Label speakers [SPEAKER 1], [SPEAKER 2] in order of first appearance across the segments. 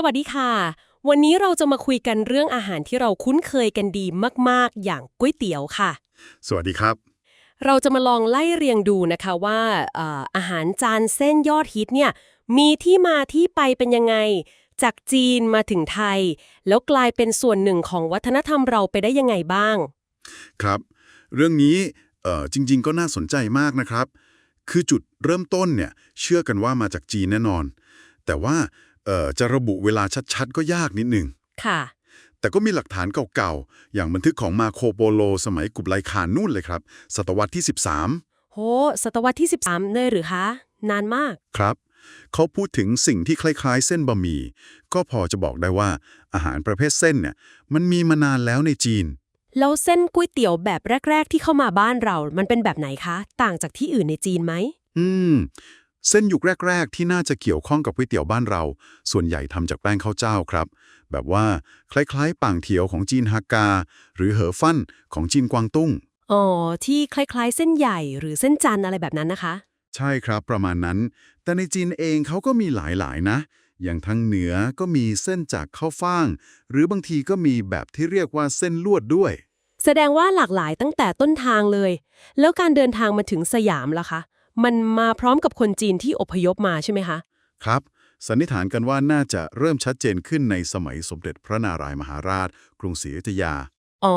[SPEAKER 1] สวัสดีค่ะ วันนี้เราจะมาคุยกันเรื่องอาหารที่เราคุ้นเคยกันดีมาก ๆ อย่างก๋วยเตี๋ยวค่ะ
[SPEAKER 2] สวัสดีครับ
[SPEAKER 1] เราจะมาลองไล่เรียงดูนะคะว่าเอ่ออาหารจานเส้นยอดฮิตเนี่ยมีที่มาที่ไปเป็นยังไง จากจีนมาถึงไทย แล้วกลายเป็นส่วนหนึ่งของวัฒนธรรมเราไปได้ยังไงบ้าง
[SPEAKER 2] ครับ เรื่องนี้เอ่อจริง ๆ ก็น่าสนใจมากนะครับ คือจุดเริ่มต้นเนี่ยเชื่อกันว่ามาจากจีนแน่นอน แต่ว่า เอ่อจะระบุเวลาชัดๆ ก็ยากนิดหนึ่ง
[SPEAKER 1] ค่ะ
[SPEAKER 2] แต่ก็มีหลักฐานเก่าๆ อย่างบันทึกของมาโคโปโล สมัยกุบไลขานนู่นเลยครับ ศตวรรษที่
[SPEAKER 1] โห ศตวรรษที่ 13เลยหรือคะ นานมาก
[SPEAKER 2] 13 ครับ เขาพูดถึงสิ่งที่คล้ายๆ เส้นบะหมี่ ก็พอจะบอกได้ว่าอาหารประเภทเส้นเนี่ยมันมีมานานแล้วในจีน
[SPEAKER 1] แล้วเส้นก๋วยเตี๋ยวแบบแรก ๆ ที่เข้ามาบ้านเรา มันเป็นแบบไหนคะ ต่างจากที่อื่นในจีนไหม
[SPEAKER 2] อืม เส้นยุคแรก ๆ ที่น่าจะเกี่ยวข้องกับก๋วยเตี๋ยวบ้านเรา ส่วนใหญ่ทำจากแป้งข้าวเจ้าครับ แบบว่าคล้ายๆป่างเถียวของจีนฮากา หรือเหอฟั่นของจีนกวางตุ้ง
[SPEAKER 1] อ๋อที่คล้ายๆ เส้นใหญ่หรือเส้นจันทร์อะไรแบบนั้นนะคะ
[SPEAKER 2] ใช่ครับประมาณนั้น แต่ในจีนเองเขาก็มีหลายๆนะ อย่างทางเหนือก็มีเส้นจากข้าวฟ่าง หรือบางทีก็มีแบบที่เรียกว่าเส้นลวดด้วย
[SPEAKER 1] แสดงว่าหลากหลายตั้งแต่ต้นทางเลย แล้วการเดินทางมาถึงสยามล่ะคะ มันมาพร้อมกับคนจีนที่อพยพมาใช่ไหมคะ
[SPEAKER 2] ครับ สันนิษฐานกันว่าน่าจะเริ่มชัดเจนขึ้นในสมัยสมเด็จพระนารายมหาราช กรุงศรีอยุธยา
[SPEAKER 1] อ๋อ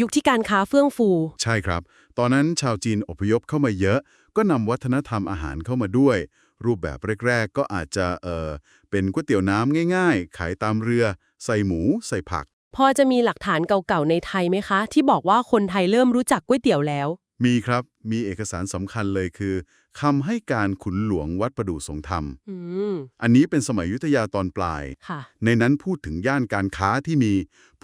[SPEAKER 1] ยุคที่การค้าเฟื่องฟู
[SPEAKER 2] ใช่ครับ ตอนนั้นชาวจีนอพยพเข้ามาเยอะ ก็นำวัฒนธรรมอาหารเข้ามาด้วย รูปแบบแรก ๆ ก็อาจจะเออเป็นก๋วยเตี๋ยวน้ำง่าย ๆ ขายตามเรือ ใส่หมู ใส่ผัก
[SPEAKER 1] พอจะมีหลักฐานเก่าๆในไทยไหมคะ ที่บอกว่าคนไทยเริ่มรู้จักก๋วยเตี๋ยวแล้ว
[SPEAKER 2] มีครับ มีเอกสารสำคัญเลยคือคำให้การขุนหลวงวัดประดู่ทรงธรรม
[SPEAKER 1] อืม
[SPEAKER 2] อันนี้เป็นสมัยอยุทธยาตอนปลาย
[SPEAKER 1] ค่ะ
[SPEAKER 2] ในนั้นพูดถึงย่านการค้าที่มี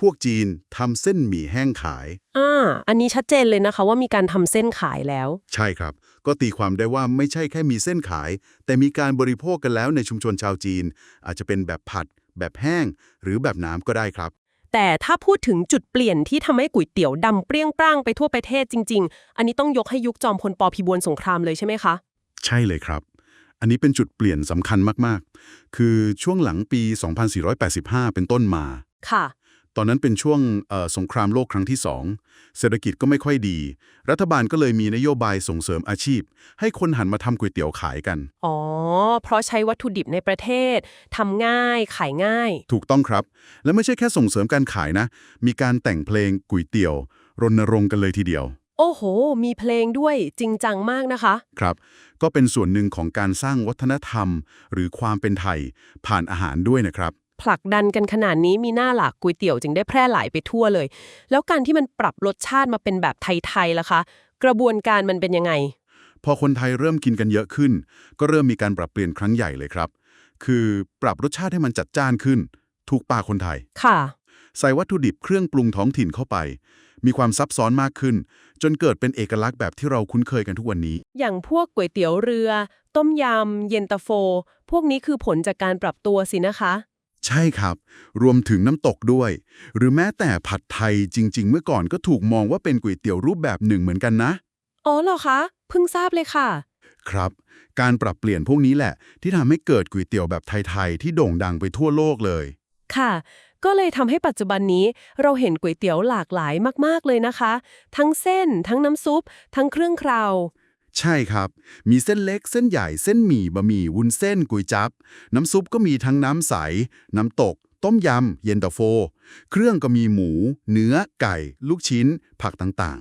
[SPEAKER 2] พวกจีนทำเส้นหมี่แห้งขาย
[SPEAKER 1] อ่าอันนี้ชัดเจนเลยนะคะว่ามีการทำเส้นขายแล้ว
[SPEAKER 2] ใช่ครับ ก็ตีความได้ว่าไม่ใช่แค่มีเส้นขาย แต่มีการบริโภคกันแล้วในชุมชนชาวจีน อาจจะเป็นแบบผัด แบบแห้ง หรือแบบน้ำก็ได้ครับ
[SPEAKER 1] แต่ถ้าพูดถึงจุดเปลี่ยนที่ทำให้ก๋วยเตี๋ยวดำเปรี้ยงปร้างไปทั่วประเทศจริง ๆ อันนี้ต้องยกให้ยุคจอมพลปพิบูลสงครามเลยใช่ไหมคะ
[SPEAKER 2] ใช่เลยครับ อันนี้เป็นจุดเปลี่ยนสำคัญมากๆ คือช่วงหลังปี 2485 เป็นต้นมา
[SPEAKER 1] ค่ะ
[SPEAKER 2] ตอนนั้นเป็นช่วงเอ่อสงครามโลกครั้งที่สองเศรษฐกิจก็ไม่ค่อยดี รัฐบาลก็เลยมีนโยบายส่งเสริมอาชีพ ให้คนหันมาทำก๋วยเตี๋ยวขายกัน
[SPEAKER 1] อ๋อ เพราะใช้วัตถุดิบในประเทศทำง่ายขายง่าย
[SPEAKER 2] ถูกต้องครับ และไม่ใช่แค่ส่งเสริมการขายนะ มีการแต่งเพลงก๋วยเตี๋ยว รณรงค์กันเลยทีเดียว
[SPEAKER 1] โอ้โห มีเพลงด้วยจริงจังมากนะคะ
[SPEAKER 2] ครับ ก็เป็นส่วนหนึ่งของการสร้างวัฒนธรรม หรือความเป็นไทย ผ่านอาหารด้วยนะครับ
[SPEAKER 1] ผลักดันกันขนาดนี้มีหน้าหลากก๋วยเตี๋ยวจึงได้แพร่หลายไปทั่วเลย แล้วการที่มันปรับรสชาติมาเป็นแบบไทยๆล่ะคะ กระบวนการมันเป็นยังไง
[SPEAKER 2] พอคนไทยเริ่มกินกันเยอะขึ้น ก็เริ่มมีการปรับเปลี่ยนครั้งใหญ่เลยครับ คือปรับรสชาติให้มันจัดจ้านขึ้น ถูกปากคนไทย
[SPEAKER 1] ค่ะ
[SPEAKER 2] ใส่วัตถุดิบเครื่องปรุงท้องถิ่นเข้าไป มีความซับซ้อนมากขึ้น จนเกิดเป็นเอกลักษณ์แบบที่เราคุ้นเคยกันทุกวันนี้
[SPEAKER 1] อย่างพวกก๋วยเตี๋ยวเรือ ต้มยำเย็นตาโฟ พวกนี้คือผลจากการปรับตัวสินะคะ
[SPEAKER 2] ใช่ครับ รวมถึงน้ำตกด้วย หรือแม้แต่ผัดไทยจริง ๆ เมื่อก่อนก็ถูกมองว่าเป็นก๋วยเตี๋ยวรูปแบบหนึ่งเหมือนกันนะ
[SPEAKER 1] อ๋อเหรอคะ เพิ่งทราบเลยค่ะ
[SPEAKER 2] ครับ การปรับเปลี่ยนพวกนี้แหละ ที่ทำให้เกิดก๋วยเตี๋ยวแบบไทย ๆ ที่โด่งดังไปทั่วโลกเลย
[SPEAKER 1] ค่ะ ก็เลยทำให้ปัจจุบันนี้เราเห็นก๋วยเตี๋ยวหลากหลายมากๆเลยนะคะ ทั้งเส้น ทั้งน้ำซุป ทั้งเครื่องเคราว
[SPEAKER 2] ใช่ครับ มีเส้นเล็กเส้นใหญ่เส้นหมี่บะหมี่วุ้นเส้นก๋วยจับ น้ำซุปก็มีทั้งน้ำใส น้ำตก ต้มยำ เย็นตาโฟ เครื่องก็มีหมู เนื้อ ไก่ ลูกชิ้น ผักต่าง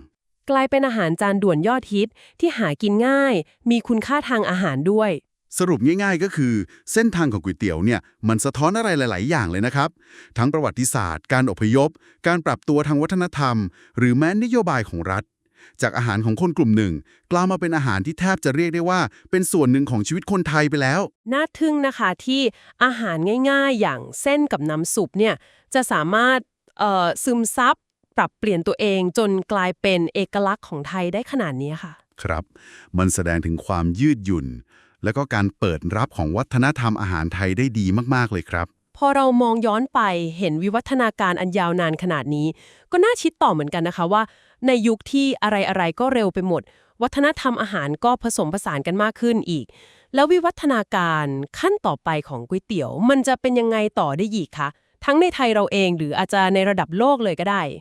[SPEAKER 1] กลายเป็นอาหารจานด่วนยอดฮิตที่หากินง่าย มีคุณค่าทางอาหารด้วย
[SPEAKER 2] ๆสรุปง่ายๆก็คือ เส้นทางของก๋วยเตี๋ยวเนี่ยมันสะท้อนอะไรหลาย ๆ อย่างเลยนะครับ ทั้งประวัติศาสตร์ การอพยพ การปรับตัวทางวัฒนธรรม หรือแม้นโยบายของรัฐ จากอาหารของคนกลุ่มหนึ่ง กลายมาเป็นอาหารที่แทบจะเรียกได้ว่า เป็นส่วนหนึ่งของชีวิตคนไทยไปแล้ว
[SPEAKER 1] น่าทึ่งนะคะที่อาหารง่ายๆ อย่างเส้นกับน้ำซุปเนี่ยจะสามารถเอ่อซึมซับปรับเปลี่ยนตัวเองจนกลายเป็นเอกลักษณ์ของไทยได้ขนาดนี้ค่ะ
[SPEAKER 2] ครับ มันแสดงถึงความยืดหยุ่น และก็การเปิดรับของวัฒนธรรมอาหารไทยได้ดีมากๆเลยครับ
[SPEAKER 1] พอเรามองย้อนไปเห็นวิวัฒนาการอันยาวนานขนาดนี้ ก็น่าคิดต่อเหมือนกันนะคะว่า ในยุคที่อะไรๆก็เร็วไปหมด วัฒนธรรมอาหารก็ผสมผสานกันมากขึ้นอีก แล้ววิวัฒนาการขั้นต่อไปของก๋วยเตี๋ยว มันจะเป็นยังไงต่อได้อีกคะทั้งในไทยเราเองหรืออาจจะในระดับโลกเลยก็ได้